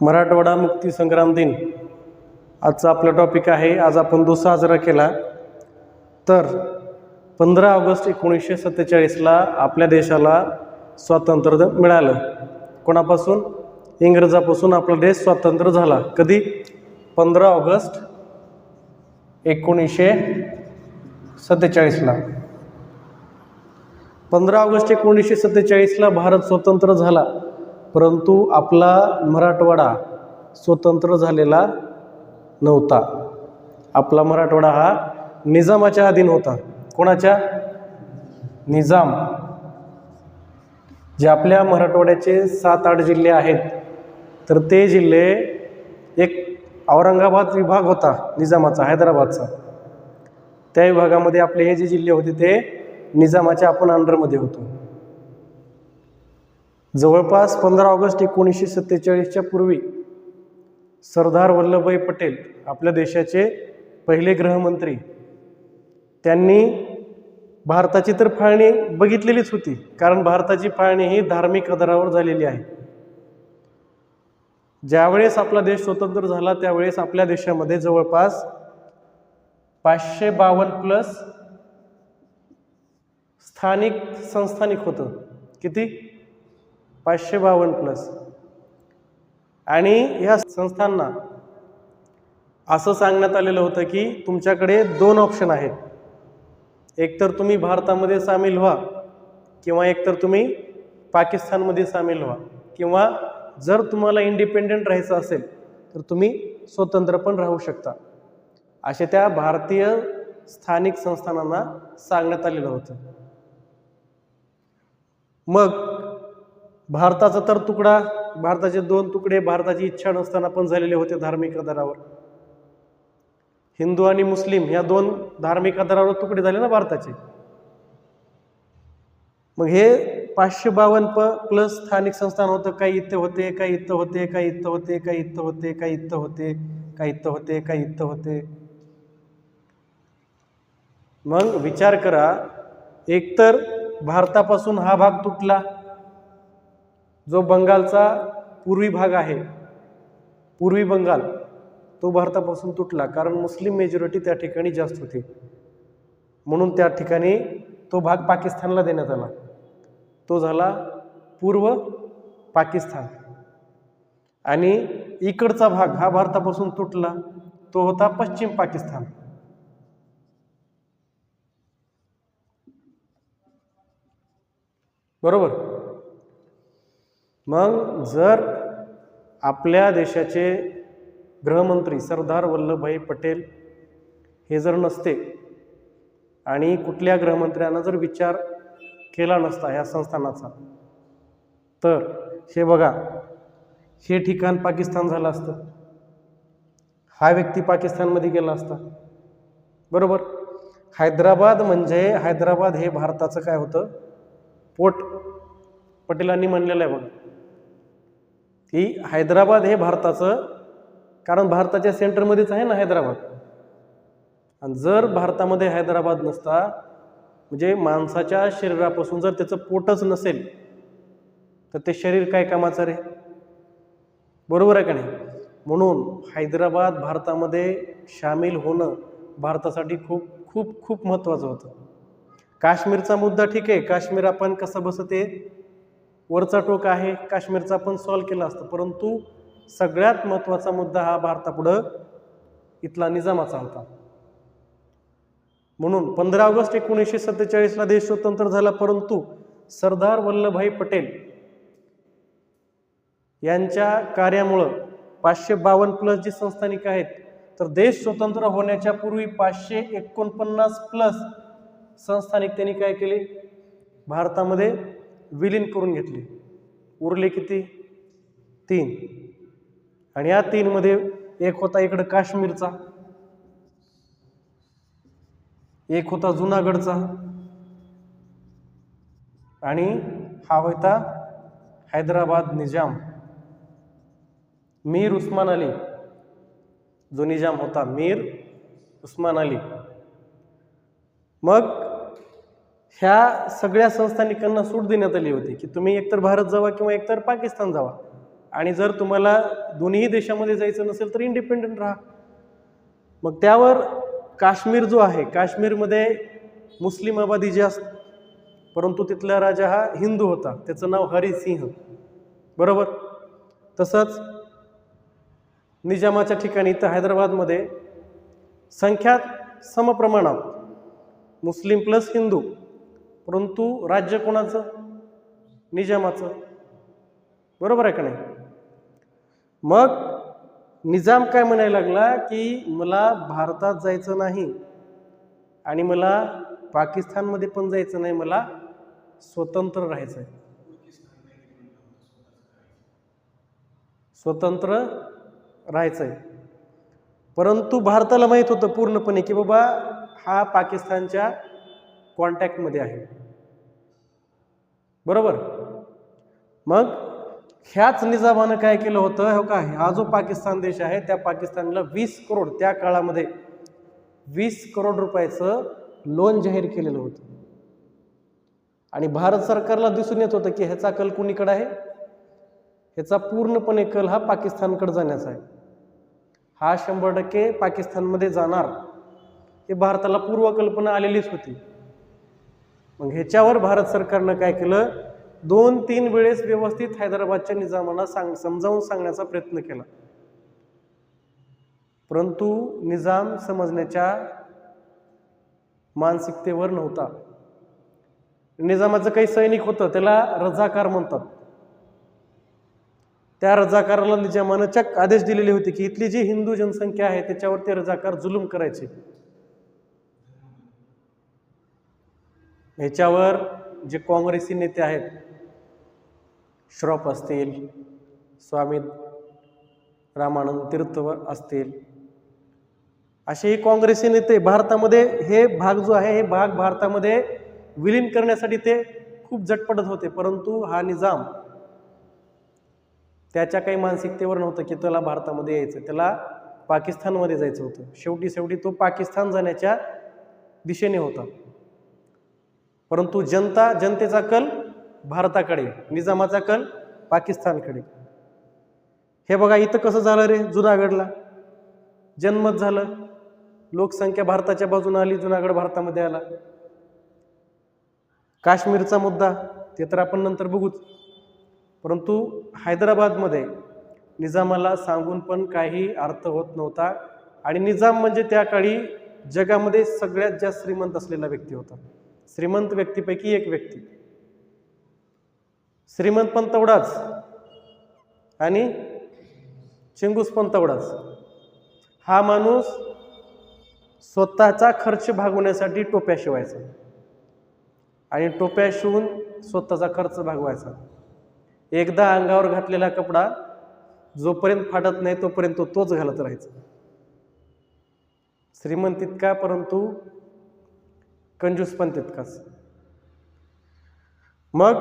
मराठवाडा मुक्तीसंग्राम दिन. आजचा आपला टॉपिक आहे. आज आपण दो साजरा केला. तर पंधरा ऑगस्ट एकोणीसशे सत्तेचाळीसला आपल्या देशाला स्वातंत्र्य मिळालं. कोणापासून? इंग्रजापासून आपला देश स्वातंत्र्य झाला. कधी? पंधरा ऑगस्ट एकोणीसशे सत्तेचाळीसला. पंधरा ऑगस्ट एकोणीसशे सत्तेचाळीसला भारत स्वतंत्र झाला. परंतु आपला मराठवाडा स्वतंत्र झालेला नव्हता. आपला मराठवाडा हा निजामाच्या अधीन होता. कोणाच्या? निजाम. जे आपल्या मराठवाड्याचे सात आठ जिल्हे आहेत तर ते जिल्हे एक औरंगाबाद विभाग होता निजामाचा हैदराबादचा. त्या विभागामध्ये आपले हे जे जिल्हे होते ते निजामाच्या आपण अंडरमध्ये होतो. जवळपास पंधरा ऑगस्ट एकोणीसशे सत्तेचाळीसच्या पूर्वी सरदार वल्लभभाई पटेल आपल्या देशाचे पहिले गृहमंत्री त्यांनी भारताची तर फाळणी बघितलेलीच होती कारण भारताची फाळणी ही धार्मिक आधारावर झालेली आहे. ज्यावेळेस आपला देश स्वतंत्र झाला त्यावेळेस आपल्या देशामध्ये जवळपास पाचशे बावन्न प्लस स्थानिक संस्थानिक होतं. किती? पाचशे बावन्न प्लस आणि ह्या संस्थांना असं सांगण्यात आलेलं होतं की तुमच्याकडे दोन ऑप्शन आहेत. एकतर तुम्ही भारतामध्ये सामील व्हा किंवा एकतर तुम्ही पाकिस्तानमध्ये सामील व्हा. किंवा जर तुम्हाला इंडिपेंडेंट राहायचं असेल तर तुम्ही स्वतंत्र पण राहू शकता. असे त्या भारतीय स्थानिक संस्थानांना सांगण्यात आलेलं होतं. मग भारताचा तर तुकडा भारताचे दोन तुकडे भारताची इच्छा नसताना पण झालेले होते धार्मिक आधारावर. हिंदू आणि मुस्लिम या दोन धार्मिक आधारावर तुकडे झाले ना भारताचे. मग हे पाचशे बावन्न प प्लस स्थानिक संस्थान होतं काही इथं होते काही इथं होते काही इथं होते काही इथं होते काही इथं होते काही इथं होते काही इथं होते. मग विचार करा एकतर भारतापासून हा भाग तुटला जो बंगालचा पूर्वी भाग आहे पूर्वी बंगाल तो भारतापासून तुटला. कारण मुस्लिम मेजॉरिटी त्या ठिकाणी जास्त होती. म्हणून त्या ठिकाणी तो भाग पाकिस्तानला देण्यात आला. तो झाला पूर्व पाकिस्तान. आणि इकडचा भाग हा भारतापासून तुटला तो होता पश्चिम पाकिस्तान. बरोबर? मग जर आपल्या देशाचे गृहमंत्री सरदार वल्लभभाई पटेल हे जर नसते आणि कुठल्या गृहमंत्र्यांना जर विचार केला नसता ह्या संस्थानाचा तर हे बघा हे ठिकाण पाकिस्तान झालं असतं. हा व्यक्ती पाकिस्तानमध्ये गेला असता. बरोबर? हैदराबाद म्हणजे हैदराबाद हे भारताचं काय होतं? पोट पटेलांनी म्हणलेलं आहे बघा. की हैदराबाद हे भारताचं कारण भारताच्या सेंटरमध्येच आहे ना हैदराबाद? आणि जर भारतामध्ये हैदराबाद नसता म्हणजे माणसाच्या शरीरापासून जर त्याचं पोटच नसेल तर ते शरीर काय कामाचं रे? बरोबर आहे का नाही? म्हणून हैदराबाद भारतामध्ये सामील होणं भारतासाठी खूप खूप खूप महत्त्वाचं होतं. काश्मीरचा मुद्दा ठीक आहे. काश्मीर आपण कसं बसं ते वरचा टोक आहे काश्मीरचा पण सॉल्व केला असतं. परंतु सगळ्यात महत्त्वाचा मुद्दा हा भारतापुढं इथला निजामाचा होता. म्हणून पंधरा ऑगस्ट एकोणीसशे सत्तेचाळीसला देश स्वतंत्र झाला परंतु सरदार वल्लभभाई पटेल यांच्या कार्यामुळं पाचशे बावन्न प्लस जी संस्थानिक आहेत तर देश स्वतंत्र होण्याच्या पूर्वी पाचशे एकोणपन्नास प्लस संस्थानिक त्यांनी काय केले? भारतामध्ये विलीन करून घेतले. उरले किती? तीन. आणि या तीनमध्ये एक होता इकडं काश्मीरचा. एक होता जुनागडचा. आणि हा होता हैदराबाद निजाम. मीर उस्मान अली. जो निजाम होता मीर उस्मान अली. मग ह्या सगळ्या संस्थानिकांना सूट देण्यात आली होती की तुम्ही एकतर भारत जावा किंवा एकतर पाकिस्तान जावा. आणि जर तुम्हाला दोन्ही देशामध्ये जायचं नसेल तर इंडिपेंडंट राहा. मग त्यावर काश्मीर जो आहे काश्मीरमध्ये मुस्लिम आबादी जास्त परंतु तिथला राजा हा हिंदू होता त्याचं नाव हरिसिंह. बरोबर? तसंच निजामाच्या ठिकाणी इथं हैदराबादमध्ये संख्यात समप्रमाणात मुस्लिम प्लस हिंदू परंतु राज्य कोणाचं? निजामाचं. बरोबर आहे का नाही? मग निजाम काय म्हणायला लागला की मला भारतात जायचं नाही आणि मला पाकिस्तानमध्ये पण जायचं नाही मला स्वतंत्र राहायचं आहे. स्वतंत्र राहायचं आहे. परंतु भारताला माहीत होतं पूर्णपणे की बाबा हा पाकिस्तानच्या कॉन्टॅक्टमध्ये आहे. बरोबर? मग ह्याच निजामानं काय केलं होतं? हो का? हा जो पाकिस्तान देश आहे त्या पाकिस्तानला वीस करोड त्या काळामध्ये वीस करोड रुपयाचं लोन जाहीर केलेलं होतं. आणि भारत सरकारला दिसून येत होतं की ह्याचा कल कुणीकडे आहे? ह्याचा पूर्णपणे कल हा पाकिस्तानकडे जाण्याचा आहे. हा शंभर टक्के पाकिस्तानमध्ये जाणार. हे भारताला पूर्वकल्पना आलेलीच होती. मग ह्याच्यावर भारत सरकारनं काय केलं? दोन तीन वेळेस व्यवस्थित हैदराबादच्या निजामाला सांग समजावून सांगण्याचा प्रयत्न केला. परंतु निजाम समजण्याच्या मानसिकतेवर नव्हता. निजामाचं काही सैनिक होतं त्याला रजाकार म्हणतात. त्या रजाकाराला निजामानं चक्क आदेश दिलेले होते की इथली जी हिंदू जनसंख्या आहे त्याच्यावर ते रजाकार जुलूम करायचे. ह्याच्यावर जे काँग्रेसी नेते आहेत श्रॉफ असतील स्वामी रामानंद तीर्थ असतील असेही काँग्रेसी नेते भारतामध्ये हे भाग जो आहे हे भाग भारतामध्ये विलीन करण्यासाठी ते खूप झटपटत होते. परंतु हा निजाम त्याच्या काही मानसिकतेवर नव्हतं की त्याला भारतामध्ये यायचं त्याला पाकिस्तानमध्ये जायचं होतं. शेवटी शेवटी तो पाकिस्तान जाण्याच्या दिशेने होता. परंतु जनता जनतेचा कल भारताकडे निजामाचा कल पाकिस्तानकडे. हे बघा इथं कसं झालं रे जुनागडला? जन्मत झालं. लोकसंख्या भारताच्या बाजूने आली जुनागड भारतामध्ये आला. काश्मीरचा मुद्दा ते तर आपण नंतर बघूच. परंतु हैदराबादमध्ये निजामाला सांगून पण काही अर्थ होत नव्हता आणि निजाम म्हणजे त्या काळी जगामध्ये सगळ्यात जास्त श्रीमंत असलेला व्यक्ती होता. श्रीमंत व्यक्तीपैकी एक व्यक्ती. श्रीमंत पण तेवढाच. आणि चिंगूस पण तेवढाच. हा माणूस स्वतःचा खर्च भागवण्यासाठी टोप्या शिवायचा. आणि टोप्या शिवून स्वतःचा खर्च भागवायचा. एकदा अंगावर घातलेला कपडा जोपर्यंत फाटत नाही तोपर्यंत तो तोच घालत राहायचा. श्रीमंत तितका परंतु कंजूस पण तितकाच. मग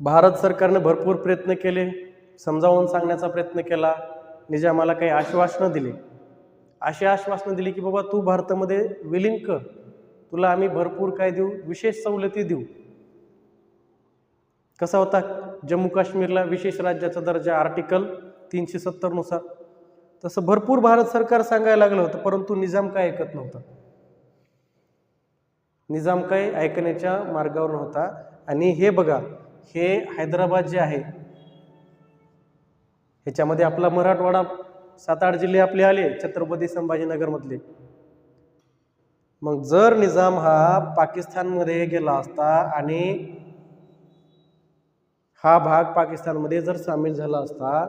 भारत सरकारनं भरपूर प्रयत्न केले समजावून सांगण्याचा प्रयत्न केला. निजामाला काही आश्वासनं दिली. अशी आश्वासनं दिली की बाबा तू भारतामध्ये विलीन कर. तुला आम्ही भरपूर काय देऊ विशेष सवलती देऊ. कसा होता? जम्मू काश्मीरला विशेष राज्याचा दर्जा आर्टिकल तीनशे सत्तरनुसार तसं भरपूर भारत सरकार सांगायला लागलं होतं परंतु निजाम काय ऐकत नव्हता. निजाम काय ऐकण्याच्या मार्गावर नव्हता आणि हे बघा हे हैदराबाद जे आहे ह्याच्यामध्ये आपला मराठवाडा सात आठ जिल्हे आपले आले छत्रपती संभाजीनगरमधले. मग जर निजाम हा पाकिस्तानमध्ये गेला असता आणि हा भाग पाकिस्तानमध्ये जर सामील झाला असता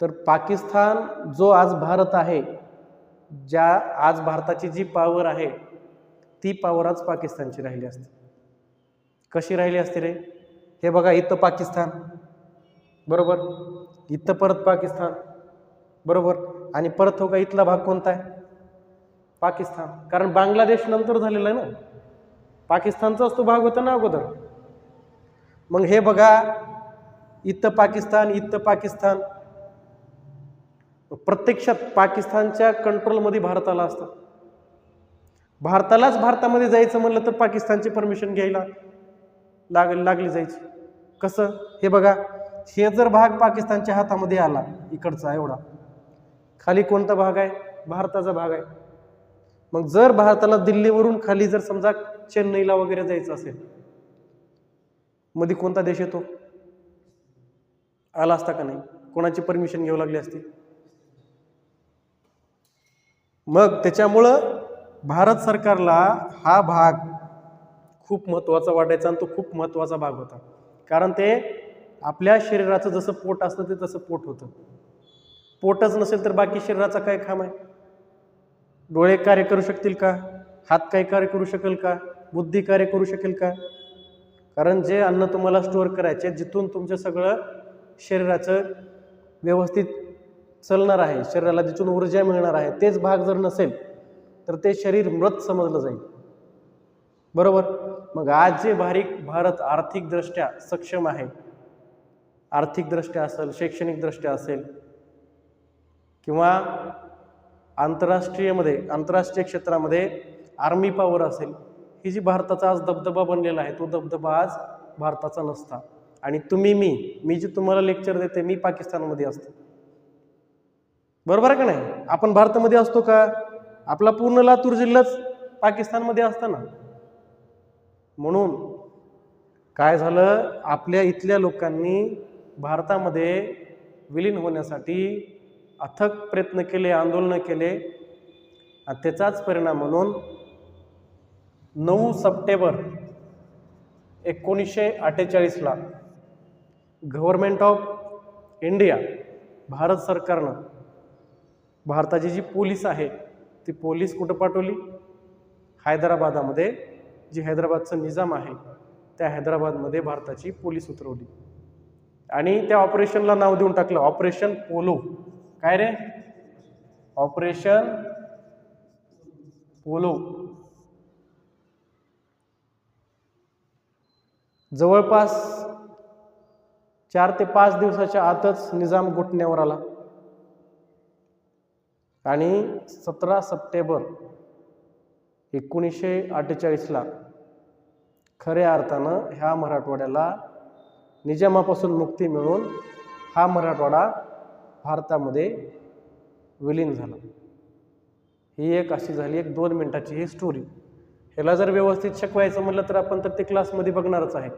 तर पाकिस्तान जो आज भारत आहे ज्या आज भारताची जी पॉवर आहे ती पॉवर आज पाकिस्तानची राहिली असते. कशी राहिली असते रे? हे बघा इथं पाकिस्तान. बरोबर? इथं परत पाकिस्तान. बरोबर? आणि परत हो का इथला भाग कोणता आहे? पाकिस्तान. कारण बांगलादेश नंतर झालेला आहे ना. पाकिस्तानचाच तो भाग होता ना अगोदर. मग हे बघा इथं पाकिस्तान इथं पाकिस्तान. प्रत्यक्षात पाकिस्तानच्या कंट्रोलमध्ये भारत आला असता. भारतालाच भारतामध्ये जायचं म्हणलं तर पाकिस्तानची परमिशन घ्यायला लाग लागली जायची. कसं? हे बघा हे जर भाग पाकिस्तानच्या हातामध्ये आला इकडचा एवढा. खाली कोणता भाग आहे? भारताचा भाग आहे. मग जर भारताला दिल्लीवरून खाली जर समजा चेन्नईला वगैरे जायचं असेल मध्ये कोणता देश येतो? आला असता का नाही? कोणाची परमिशन घेऊ लागली असती? मग त्याच्यामुळं भारत सरकारला हा भाग खूप महत्त्वाचा वाटायचा आणि तो खूप महत्त्वाचा भाग होता. कारण ते आपल्या शरीराचं जसं पोट असतं ते तसं पोट होतं. पोटच नसेल तर बाकी शरीराचा काय काम आहे? डोळे कार्य करू शकतील का? हात काय कार्य करू शकेल का? बुद्धी कार्य करू शकेल का? कारण जे अन्न तुम्हाला स्टोअर करायचे जिथून तुमचं सगळं शरीराचं व्यवस्थित चालणार आहे शरीराला जिथून ऊर्जा मिळणार आहे तेच भाग जर नसेल तर ते शरीर मृत समजलं जाईल. बरोबर? मग आज जे बारीक भारत आर्थिकदृष्ट्या सक्षम आहे आर्थिकदृष्ट्या असेल शैक्षणिकदृष्ट्या असेल किंवा आंतरराष्ट्रीयमध्ये आंतरराष्ट्रीय क्षेत्रामध्ये आर्मी पॉवर असेल ही जी भारताचा आज दबदबा बनलेला आहे तो दबदबा आज भारताचा नसता. आणि तुम्ही मी मी जे तुम्हाला लेक्चर देते मी पाकिस्तानमध्ये असतो. बरोबर आहे का नाही? आपण भारतामध्ये असतो का? आपला पूर्ण लातूर जिल्हाच पाकिस्तानमध्ये असताना. म्हणून काय झालं? आपल्या इथल्या लोकांनी भारतामध्ये विलीन होण्यासाठी अथक प्रयत्न केले आंदोलनं केले. आणि त्याचाच परिणाम म्हणून नऊ सप्टेंबर एकोणीसशे अठ्ठेचाळीसला गव्हर्मेंट ऑफ इंडिया भारत सरकारनं भारताची जी पोलीस आहे ती पोलीस कुठं पाठवली? हैदराबादामध्ये जी हैदराबादचं निजाम आहे त्या हैदराबादमध्ये भारताची पोलीस उतरवली. आणि त्या ऑपरेशनला नाव देऊन टाकलं ऑपरेशन पोलो. काय रे? Operation polo. जवळपास चार ते पाच दिवसाच्या आतच निजाम गुटण्यावर आला. आणि सतरा सप्टेंबर एकोणीसशे अठ्ठेचाळीसला खऱ्या अर्थानं ह्या मराठवाड्याला निजामापासून मुक्ती मिळून हा मराठवाडा भारतामध्ये विलीन झाला. ही एक अशी झाली एक दोन मिनटाची ही स्टोरी ह्याला जर व्यवस्थित शिकवायचं म्हटलं तर आपण तर ते क्लासमध्ये बघणारच आहे.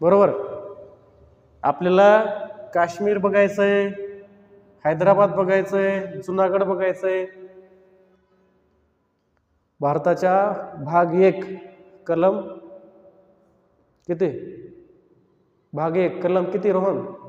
बरोबर? आपल्याला काश्मीर बघायचं आहे हैदराबाद बघायचं आहे जुनागड बघायचं आहे भारताच्या भाग एक कलम किती? भाग एक कलम किती रोहन?